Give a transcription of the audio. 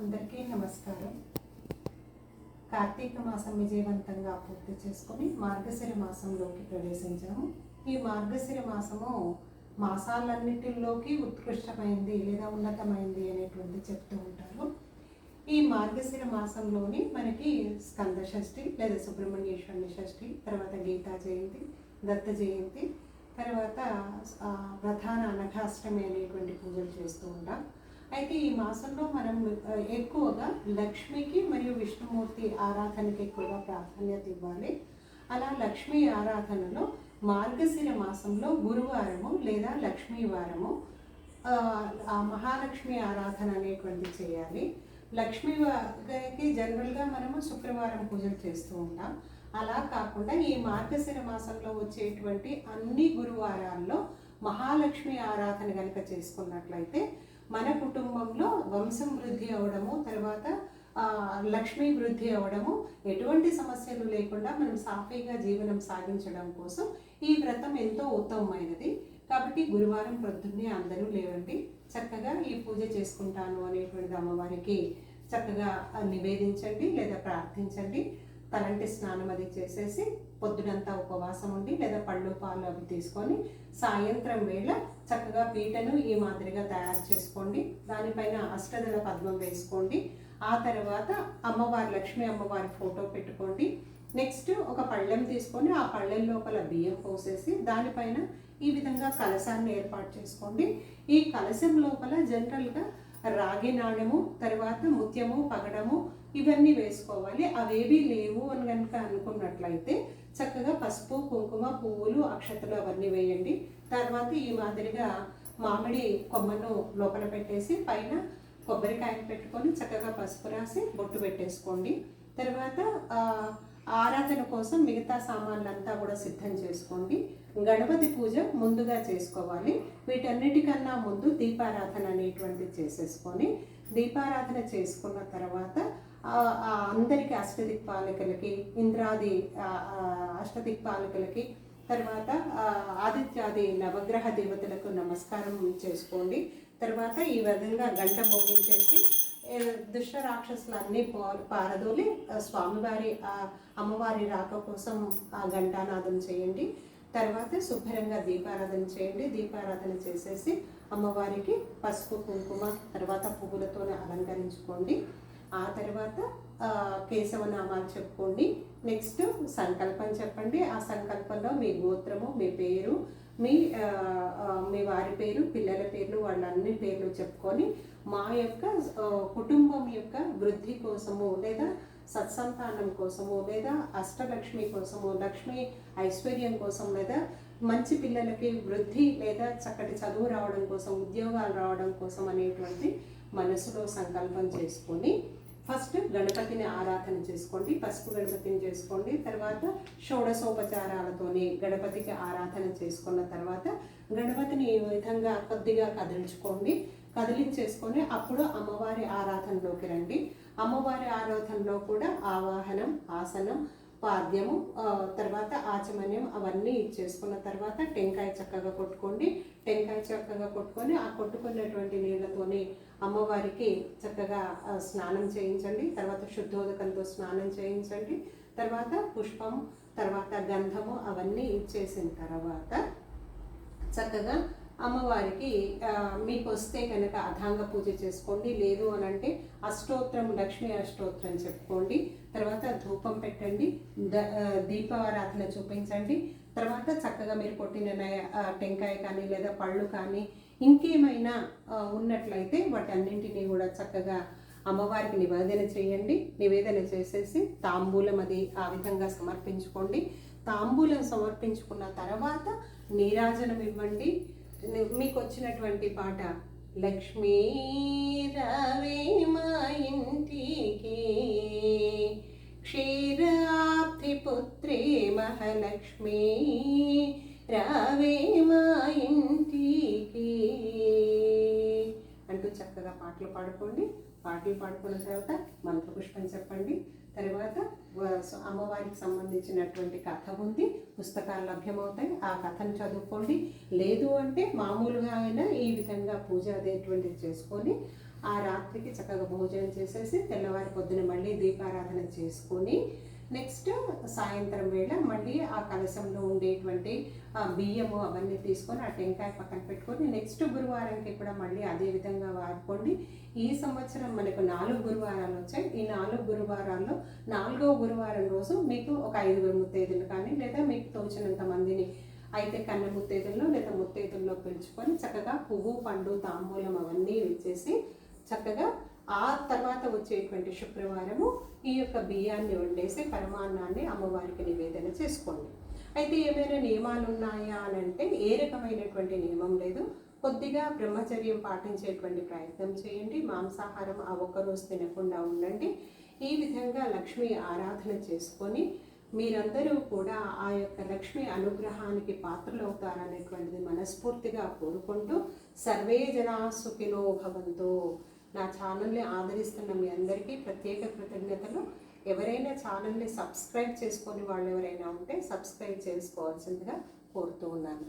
అందరికీ నమస్కారం. కార్తీక మాసం విజయవంతంగా పూర్తి చేసుకొని మార్గశిర మాసంలోకి ప్రవేశించాము. ఈ మార్గశిర మాసము మాసాలన్నిటిలోకి ఉత్కృష్టమైంది లేదా ఉన్నతమైంది అనేటువంటి చెప్తూ ఉంటారు. ఈ మార్గశిర మాసంలోని మనకి స్కంద షష్ఠి లేదా సుబ్రహ్మణ్యేశ్వరుని షష్ఠి తర్వాత గీతా జయంతి దత్త జయంతి తర్వాత ప్రధాన అనఘాష్టమి అనేటువంటి పూజలు చేస్తూ ఉంటాం. అయితే ఈ మాసంలో మనం ఎక్కువగా లక్ష్మికి మరియు విష్ణుమూర్తి ఆరాధనకి ఎక్కువగా ప్రాధాన్యత ఇవ్వాలి. అలా లక్ష్మీ ఆరాధనలో మార్గశిర మాసంలో గురువారము లేదా లక్ష్మీ వారము ఆ, ఆ మహాలక్ష్మి ఆరాధన అనేటువంటిది చేయాలి. లక్ష్మీ వారికి జనరల్గా మనము శుక్రవారం పూజలు చేస్తూ ఉంటాం. అలా కాకుండా ఈ మార్గశిర మాసంలో వచ్చేటువంటి అన్ని గురువారాల్లో మహాలక్ష్మి ఆరాధన కనుక చేసుకున్నట్లయితే మన కుటుంబంలో వంశం వృద్ధి అవడము తర్వాత లక్ష్మీ వృద్ధి అవడము ఎటువంటి సమస్యలు లేకుండా మనం సాఫీగా జీవనం సాగించడం కోసం ఈ వ్రతం ఎంతో ఉత్తమమైనది. కాబట్టి గురువారం ప్రొద్దున్నే అందరూ లేవండి. చక్కగా ఈ పూజ చేసుకుంటాను అనేటువంటిది అమ్మవారికి చక్కగా నివేదించండి లేదా ప్రార్థించండి. తలంటి స్నానం అది చేసేసి పొద్దునంతా ఉపవాసం ఉండి లేదా పళ్ళు పాలు అవి తీసుకొని సాయంత్రం వేళ చక్కగా పీటను ఈ మాదిరిగా తయారు చేసుకోండి. దానిపైన అష్టదళ పద్మం వేసుకోండి. ఆ తర్వాత అమ్మవారి లక్ష్మీ అమ్మవారి ఫోటో పెట్టుకోండి. నెక్స్ట్ ఒక పళ్ళెం తీసుకొని ఆ పళ్ళెం లోపల బియ్యం పోసేసి దానిపైన ఈ విధంగా కలశాన్ని ఏర్పాటు చేసుకోండి. ఈ కలశం లోపల జనరల్గా రాగి నాణ్యము తర్వాత ముత్యము పగడము ఇవన్నీ వేసుకోవాలి. అవేవి లేవు అని కనుక అనుకున్నట్లయితే చక్కగా పసుపు కుంకుమ పువ్వులు అక్షతలు అవన్నీ వేయండి. తర్వాత ఈ మాదిరిగా మామిడి కొమ్మను లోపల పెట్టేసి పైన కొబ్బరికాయలు పెట్టుకొని చక్కగా పసుపు రాసి బొట్టు పెట్టేసుకోండి. తర్వాత ఆరాధన కోసం మిగతా సామాన్లంతా కూడా సిద్ధం చేసుకోండి. గణపతి పూజ ముందుగా చేసుకోవాలి. వీటన్నిటికన్నా ముందు దీపారాధన అనేటువంటిది చేసేసుకొని దీపారాధన చేసుకున్న తర్వాత అందరికీ అష్టదిక్పాలకులకి ఇంద్రాది అష్టదిక్పాలకులకి తర్వాత ఆదిత్యాది నవగ్రహ దేవతలకు నమస్కారం చేసుకోండి. తర్వాత ఈ విధంగా గంట మోగించేసి దుష్ట రాక్షసులన్నీ పారదోలి స్వామివారి అమ్మవారి రాక కోసం ఆ ఘంటానాదం చేయండి. తర్వాత శుభ్రంగా దీపారాధన చేయండి. దీపారాధన చేసేసి అమ్మవారికి పసుపు కుంకుమ తర్వాత పువ్వులతో అలంకరించుకోండి. ఆ తర్వాత కేశవనామాలు చెప్పుకోండి. నెక్స్ట్ సంకల్పం చెప్పండి. ఆ సంకల్పంలో మీ గోత్రము మీ పేరు మీ మీ వారి పేరు పిల్లల పేర్లు వాళ్ళన్ని పేర్లు చెప్పుకొని మా యొక్క కుటుంబం యొక్క వృద్ధి కోసము లేదా సత్సంతానం కోసము లేదా అష్టలక్ష్మి కోసము లక్ష్మి ఐశ్వర్యం కోసం లేదా మంచి పిల్లలకి వృద్ధి లేదా చక్కటి చదువు రావడం కోసం ఉద్యోగాలు రావడం కోసం అనేటువంటి మనసులో సంకల్పం చేసుకొని ఫస్ట్ గణపతిని ఆరాధన చేసుకోండి పసుపు గణపతిని చేసుకోండి తర్వాత షోడశోపచారాలతోని గణపతికి ఆరాధన చేసుకున్న తర్వాత గణపతిని ఈ విధంగా కొద్దిగా కదిలించుకోండి. కదిలించేసుకొని అప్పుడు అమ్మవారి ఆరాధనలోకి రండి. అమ్మవారి ఆరాధనలో కూడా ఆవాహనం ఆసనం పాద్యము తర్వాత ఆచమన్యం అవన్నీ చేసుకున్న తర్వాత టెంకాయ చక్కగా కొట్టుకోండి. టెంకాయ చక్కగా కొట్టుకొని ఆ కొట్టుకున్నటువంటి నీళ్ళతోని అమ్మవారికి చక్కగా స్నానం చేయించండి. తర్వాత శుద్ధోదకంతో స్నానం చేయించండి. తర్వాత పుష్పం తర్వాత గంధము అవన్నీ ఇచ్చేసిన తర్వాత చక్కగా అమ్మవారికి మీకు వస్తే కనుక అథాంగ పూజ చేసుకోండి. లేదు అని అంటే అష్టోత్తరం లక్ష్మీ అష్టోత్తరం చెప్పుకోండి. తర్వాత ధూపం పెట్టండి. ద దీపారాధన చూపించండి. తర్వాత చక్కగా మీరు కొట్టిన టెంకాయ కానీ లేదా పళ్ళు కానీ ఇంకేమైనా ఉన్నట్లయితే వాటన్నింటినీ కూడా చక్కగా అమ్మవారికి నివేదన చేయండి. నివేదన చేసేసి తాంబూలం అది ఆ విధంగా సమర్పించుకోండి. తాంబూలం సమర్పించుకున్న తర్వాత నీరాజనం ఇవ్వండి. మీకు వచ్చినటువంటి పాట లక్ష్మీ రవే మా ఇంటికి క్షీరాబ్ధి పుత్రే మహాలక్ష్మీ రావే మా ఇంటికి అంటూ చక్కగా పాటలు పాడుకోండి. పాటలు పాడుకున్న తర్వాత మంత్రపుష్పం చెప్పండి. వ- అమ్మవారికి సంబంధించినటువంటి కథ ఉంది. పుస్తకాలు లభ్యమవుతాయి. ఆ కథను చదువుకోండి. లేదు అంటే మామూలుగా అయినా ఈ విధంగా పూజ అదేటువంటిది చేసుకొని ఆ రాత్రికి చక్కగా భోజనం చేసేసి తెల్లవారి పొద్దున మళ్ళీ దీపారాధన చేసుకొని నెక్స్ట్ సాయంత్రం వేళ మళ్ళీ ఆ కలశంలో ఉండేటువంటి ఆ బియ్యము అవన్నీ తీసుకొని ఆ టెంకాయ పక్కన పెట్టుకొని నెక్స్ట్ గురువారంకి కూడా మళ్ళీ అదే విధంగా వాడుకోండి. ఈ సంవత్సరం మనకు నాలుగు గురువారాలు వచ్చాయి. ఈ నాలుగు గురువారాల్లో నాలుగో గురువారం రోజు మీకు ఒక ఐదుగురు ముత్తైదులు కానీ లేదా మీకు తోచినంత మందిని అయితే కన్న ముత్తైదుల్లో లేదా ముత్తైదుల్లో పిలుచుకొని చక్కగా పువ్వు పండు తాంబూలం అవన్నీ ఇచ్చేసి చక్కగా ఆ తర్వాత వచ్చేటువంటి శుక్రవారము ఈ యొక్క బియ్యాన్ని వండేసి పరమాన్నాన్ని అమ్మవారికి నివేదన చేసుకోండి. అయితే ఏమైనా నియమాలు ఉన్నాయా అని అంటే ఏ రకమైనటువంటి నియమం లేదు. కొద్దిగా బ్రహ్మచర్యం పాటించేటువంటి ప్రయత్నం చేయండి. మాంసాహారం ఆ ఒక్కరోజు తినకుండా ఉండండి. ఈ విధంగా లక్ష్మి ఆరాధన చేసుకొని మీరందరూ కూడా ఆ యొక్క లక్ష్మి అనుగ్రహానికి పాత్రలవుతారనేటువంటిది మనస్ఫూర్తిగా కోరుకుంటూ సర్వే జనా సుఖినో భవంతో. నా ఛానల్ని ఆదరిస్తున్న మీ అందరికీ ప్రత్యేక కృతజ్ఞతలు. ఎవరైనా ఛానల్ని సబ్స్క్రైబ్ చేసుకొని వాళ్ళు ఎవరైనా ఉంటే సబ్స్క్రైబ్ చేసుకోవాల్సిందిగా కోరుతూ ఉన్నాను.